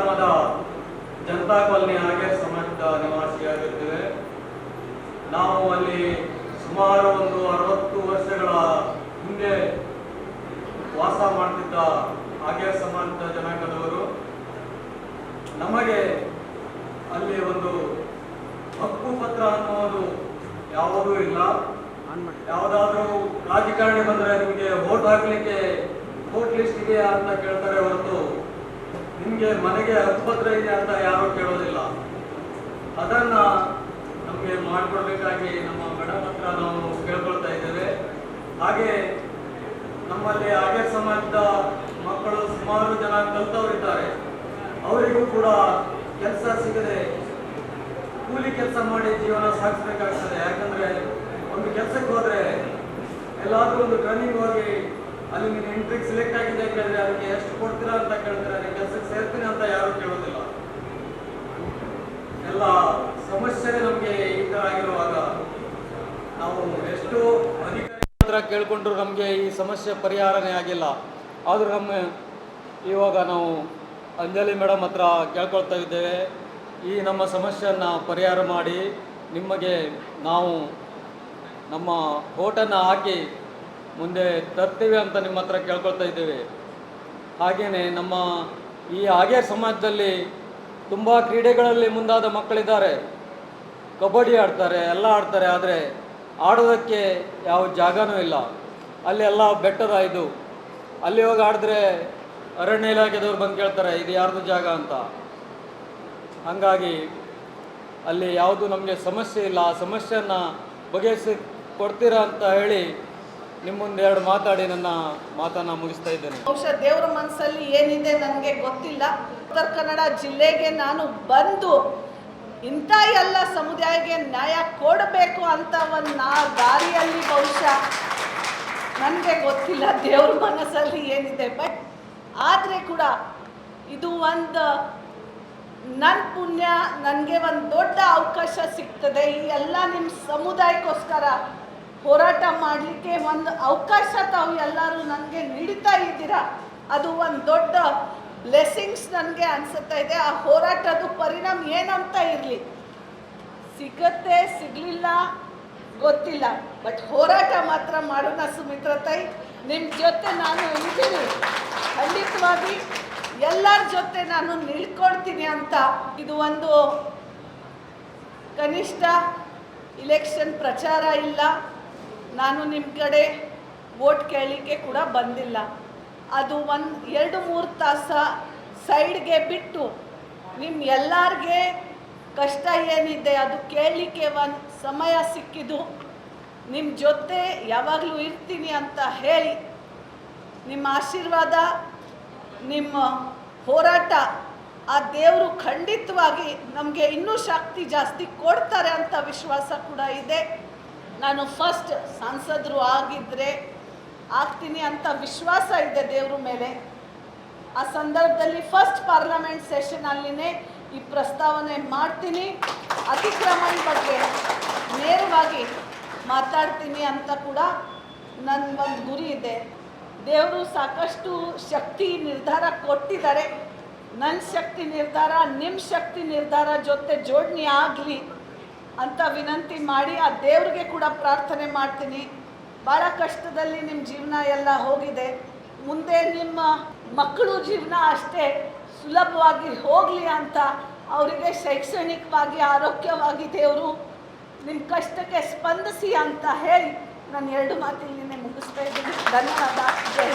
ಗ್ರಾಮದ ಜನತಾ ಕಾಲನಿ ಹಾಗೆ ಸಮಾಜದ ನಿವಾಸಿಯಾಗಿದ್ದೇವೆ ನಾವು ಅಲ್ಲಿ ಸುಮಾರು ಒಂದು ಅರವತ್ತು ವರ್ಷಗಳ ಹಿಂದೆ ವಾಸ ಮಾಡ್ತಿದ್ದ ಹಾಗೆ ಸಮಾಜದ ಜನಾಂಗದವರು. ನಮಗೆ ಅಲ್ಲಿ ಒಂದು ಹಕ್ಕು ಪತ್ರ ಅನ್ನೋದು ಯಾವುದೂ ಇಲ್ಲ. ಯಾವುದಾದ್ರೂ ರಾಜಕಾರಣಿ ಬಂದ್ರೆ ನಿಮಗೆ ವೋಟ್ ಹಾಕ್ಲಿಕ್ಕೆ ವೋಟ್ ಲಿಸ್ಟ್ ಇದೆಯಾ ಅಂತ ಕೇಳ್ತಾರೆ ಹೊರತು ನಿಮ್ಗೆ ಮನೆಗೆ ಹಕ್ಕುಪತ್ರ ಇದೆ ಅಂತ ಯಾರು ಕೇಳೋದಿಲ್ಲ. ಅದನ್ನ ನಮಗೆ ಮಾಡಿಕೊಡ್ಬೇಕಾಗಿ ನಮ್ಮ ಮೇಡಮ್ ಹತ್ರ ನಾವು ಕೇಳ್ಕೊಳ್ತಾ ಇದ್ದೇವೆ. ಹಾಗೆ ನಮ್ಮಲ್ಲಿ ಹಾಗೆ ಸಮಾಜದ ಮಕ್ಕಳು ಸುಮಾರು ಜನ ಕಲ್ತವರಿದ್ದಾರೆ. ಅವರಿಗೂ ಕೂಡ ಕೆಲಸ ಸಿಗದೆ ಕೂಲಿ ಕೆಲಸ ಮಾಡಿ ಜೀವನ ಸಾಗಿಸ್ಬೇಕಾಗ್ತದೆ. ಯಾಕಂದ್ರೆ ಒಂದು ಕೆಲಸಕ್ಕೆ ಹೋದ್ರೆ ಎಲ್ಲಾದರೂ ಒಂದು ಟ್ರೈನಿಂಗ್ ಹೋಗಿ ಅಲ್ಲಿ ನೀನು ಎಂಟ್ರಿಗೆ ಸೆಲೆಕ್ಟ್ ಆಗಿದೆ ಕೇಳಿದ್ರೆ ಅದಕ್ಕೆ ಎಷ್ಟು ಕೊಡ್ತೀರಾ ಅಂತ ಕೇಳ್ತಾರೆ. ಅದಕ್ಕೆ ಕೆಲಸಕ್ಕೆ ಸೇರ್ತೀನಿ ಅಂತ ಯಾರು ಕೇಳೋದಿಲ್ಲ. ಎಲ್ಲ ಸಮಸ್ಯೆ ನಮಗೆ ಈ ಥರ ಆಗಿರುವಾಗ ನಾವು ಎಷ್ಟು ಅಧಿಕಾರಿ ಹತ್ರ ಕೇಳ್ಕೊಂಡ್ರು ನಮಗೆ ಈ ಸಮಸ್ಯೆ ಪರಿಹಾರನೇ ಆಗಿಲ್ಲ. ಆದರೂ ನಮ್ಮ ಇವಾಗ ನಾವು ಅಂಜಲಿ ಮೇಡಮ್ ಹತ್ರ ಕೇಳ್ಕೊಳ್ತಾ ಇದ್ದೇವೆ. ಈ ನಮ್ಮ ಸಮಸ್ಯೆಯನ್ನು ಪರಿಹಾರ ಮಾಡಿ ನಿಮಗೆ ನಾವು ನಮ್ಮ ಓಟನ್ನು ಹಾಕಿ ಮುಂದೆ ತರ್ತೀವಿ ಅಂತ ನಿಮ್ಮ ಹತ್ರ ಕೇಳ್ಕೊಳ್ತಾ ಇದ್ದೀವಿ. ಹಾಗೆಯೇ ನಮ್ಮ ಈ ಹಾಗೆ ಸಮಾಜದಲ್ಲಿ ತುಂಬ ಕ್ರೀಡೆಗಳಲ್ಲಿ ಮುಂದಾದ ಮಕ್ಕಳಿದ್ದಾರೆ. ಕಬಡ್ಡಿ ಆಡ್ತಾರೆ, ಎಲ್ಲ ಆಡ್ತಾರೆ, ಆದರೆ ಆಡೋದಕ್ಕೆ ಯಾವ ಜಾಗನೂ ಇಲ್ಲ. ಅಲ್ಲಿ ಎಲ್ಲ ಬೆಟ್ಟದ ಇದು. ಅಲ್ಲಿ ಹೋಗಿ ಆಡಿದ್ರೆ ಅರಣ್ಯ ಇಲಾಖೆದವ್ರು ಬಂದು ಕೇಳ್ತಾರೆ, ಇದು ಯಾರ್ದು ಜಾಗ ಅಂತ? ಹಾಗಾಗಿ ಅಲ್ಲಿ ಯಾವುದು ನಮಗೆ ಸಮಸ್ಯೆ ಇಲ್ಲ. ಆ ಸಮಸ್ಯೆಯನ್ನು ಬಗೆಹರಿಸಿ ಕೊಡ್ತೀರಾ ಅಂತ ಹೇಳಿ ನಿಮ್ಮ ಮುಂದೆ ಎರಡು ಮಾತಾಡಿ, ನನ್ನ ಮಾತನ್ನ ಮುಗಿಸ್ತಾ ಇದ್ದೇನೆ. ಬಹುಶಃ ದೇವರ ಮನಸ್ಸಲ್ಲಿ ಏನಿದೆ ನನಗೆ ಗೊತ್ತಿಲ್ಲ. ಉತ್ತರ ಕನ್ನಡ ಜಿಲ್ಲೆಗೆ ನಾನು ಬಂದು ಇಂಥ ಎಲ್ಲ ಸಮುದಾಯಕ್ಕೆ ನ್ಯಾಯ ಕೊಡಬೇಕು ಅಂತ ಒಂದು ನಾ ದಾರಿಯಲ್ಲಿ ಬಹುಶಃ ನನಗೆ ಗೊತ್ತಿಲ್ಲ ದೇವ್ರ ಮನಸ್ಸಲ್ಲಿ ಏನಿದೆ. ಬಟ್ ಆದರೆ ಕೂಡ ಇದು ಒಂದು ನನ್ನ ಪುಣ್ಯ, ನನಗೆ ಒಂದು ದೊಡ್ಡ ಅವಕಾಶ ಸಿಗ್ತದೆ. ಈ ಎಲ್ಲ ನಿಮ್ಮ ಸಮುದಾಯಕ್ಕೋಸ್ಕರ ಹೋರಾಟ ಮಾಡಲಿಕ್ಕೆ ಒಂದು ಅವಕಾಶ ತಾವು ಎಲ್ಲರೂ ನನಗೆ ನೀಡ್ತಾ ಇದ್ದೀರಾ? ಅದು ಒಂದು ದೊಡ್ಡ ಬ್ಲೆಸ್ಸಿಂಗ್ಸ್ ನನಗೆ ಅನಿಸುತ್ತಾ ಇದೆ. ಆ ಹೋರಾಟದ ಪರಿಣಾಮ ಏನಂತ ಇರಲಿ. ಸಿಗತ್ತೆ, ಸಿಗಲಿಲ್ಲ, ಗೊತ್ತಿಲ್ಲ. ಬಟ್ ಹೋರಾಟ ಮಾತ್ರ ಮಾಡೋಣ ಸುಮಿತ್ರ ತಾಯಿ. ನಿಮ್ಮ ಜೊತೆ ನಾನು ಇದ್ದೀನಿ. ಖಂಡಿತವಾಗಿ ಎಲ್ಲರ ಜೊತೆ ನಾನು ನಿಲ್ಕೊಳ್ತೀನಿ ಅಂತ ಇದು ಒಂದು ಕನಿಷ್ಠ ಇಲೆಕ್ಷನ್ ಪ್ರಚಾರ ಇಲ್ಲ. ನಾನು ನಿಮ್ಮ ಕಡೆ ವೋಟ್ ಕೇಳಲಿಕ್ಕೆ ಕೂಡ ಬಂದಿಲ್ಲ. ಅದು ಒಂದು ಎರಡು ಮೂರು ತಾಸ ಸೈಡ್ಗೆ ಬಿಟ್ಟು ನಿಮ್ಮ ಎಲ್ಲರಿಗೆ ಕಷ್ಟ ಏನಿದೆ ಅದು ಕೇಳಲಿಕ್ಕೆ ಒಂದು ಸಮಯ ಸಿಕ್ಕಿದ್ದು. ನಿಮ್ಮ ಜೊತೆ ಯಾವಾಗಲೂ ಇರ್ತೀನಿ ಅಂತ ಹೇಳಿ ನಿಮ್ಮ ಆಶೀರ್ವಾದ, ನಿಮ್ಮ ಹೋರಾಟ ಆ ದೇವರು ಖಂಡಿತವಾಗಿ ನಮಗೆ ಇನ್ನೂ ಶಕ್ತಿ ಜಾಸ್ತಿ ಕೊಡ್ತಾರೆ ಅಂತ ವಿಶ್ವಾಸ ಕೂಡ ಇದೆ. ನಾನು ಫಸ್ಟ್ ಸಂಸದರು ಆಗಿದ್ದರೆ ಆಗ್ತೀನಿ ಅಂತ ವಿಶ್ವಾಸ ಇದೆ ದೇವ್ರ ಮೇಲೆ. ಆ ಸಂದರ್ಭದಲ್ಲಿ ಫಸ್ಟ್ ಪಾರ್ಲಮೆಂಟ್ ಸೆಷನಲ್ಲಿನೇ ಈ ಪ್ರಸ್ತಾವನೆ ಮಾಡ್ತೀನಿ. ಅತಿಕ್ರಮಣ ಬಗ್ಗೆ ನೇರವಾಗಿ ಮಾತಾಡ್ತೀನಿ ಅಂತ ಕೂಡ ನನ್ನ ಒಂದು ಗುರಿ ಇದೆ. ದೇವರು ಸಾಕಷ್ಟು ಶಕ್ತಿ ನಿರ್ಧಾರ ಕೊಟ್ಟಿದ್ದಾರೆ. ನನ್ನ ಶಕ್ತಿ ನಿರ್ಧಾರ ನಿಮ್ಮ ಶಕ್ತಿ ನಿರ್ಧಾರ ಜೊತೆ ಜೋಡಣೆ ಆಗಲಿ. ಅಂತ ವಿನಂತಿ ಮಾಡಿ ಆ ದೇವ್ರಿಗೆ ಕೂಡ ಪ್ರಾರ್ಥನೆ ಮಾಡ್ತೀನಿ. ಭಾಳ ಕಷ್ಟದಲ್ಲಿ ನಿಮ್ಮ ಜೀವನ ಎಲ್ಲ ಹೋಗಿದೆ. ಮುಂದೆ ನಿಮ್ಮ ಮಕ್ಕಳು ಜೀವನ ಅಷ್ಟೇ ಸುಲಭವಾಗಿ ಹೋಗಲಿ ಅಂತ ಅವರಿಗೆ ಶೈಕ್ಷಣಿಕವಾಗಿ, ಆರೋಗ್ಯವಾಗಿ ದೇವರು ನಿಮ್ಮ ಕಷ್ಟಕ್ಕೆ ಸ್ಪಂದಿಸಿ ಅಂತ ಹೇಳಿ ನಾನು ಎರಡು ಮಾತಿಲ್ಲಿ ಮುಗಿಸ್ತಾ ಇದ್ದೀನಿ. ಧನ್ಯವಾದ. ಜೈ